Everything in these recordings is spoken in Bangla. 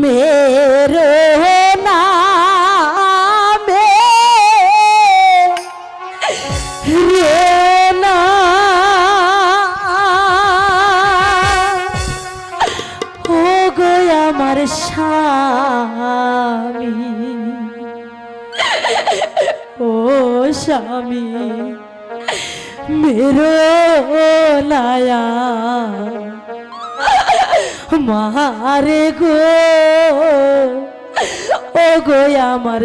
মেরে না আমার স্বামী ও স্বামী মেরো নায়া মারে গো। ও গো আমার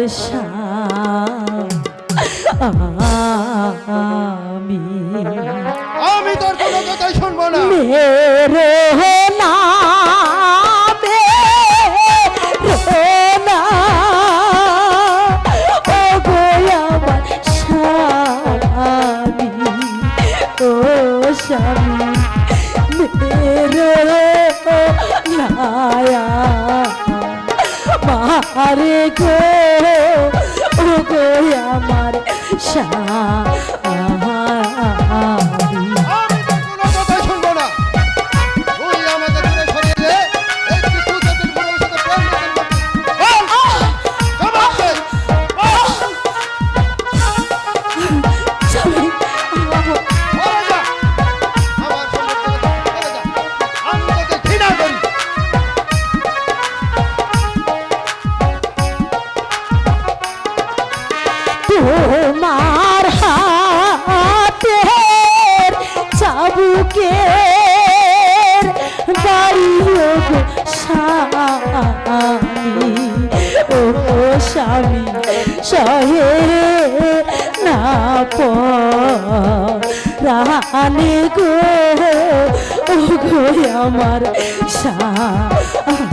আমি আমি তোর কোনো কথাই শুনব না। লায়া মারে গো গো আমার স্বামী তোমার হাতের চাবুকের বাড়ি গো স্বামী। ও স্বামী সহে না রানে গো আমার স্বামী।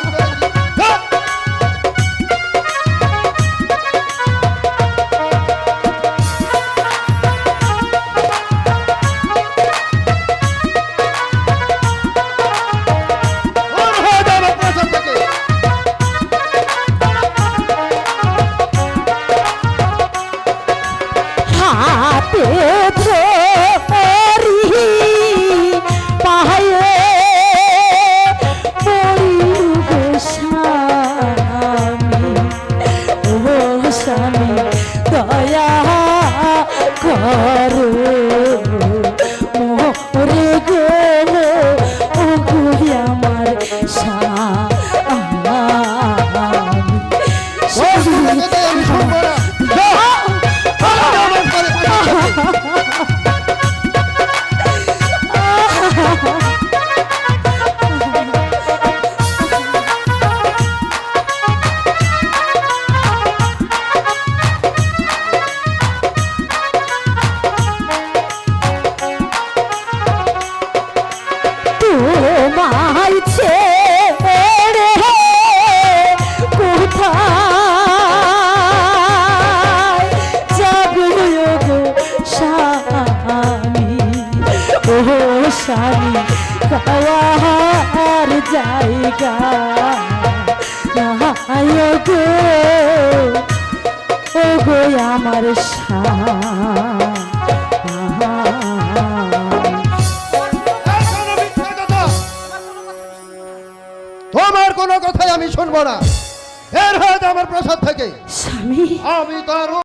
ஆறு স্বামী খাওয়ার জায়গা গো ও গো আমার তোমার কোনো কথাই আমি শুনব না। এর হয়ে যা আমার প্রসাদ থেকে। স্বামী। আমি তার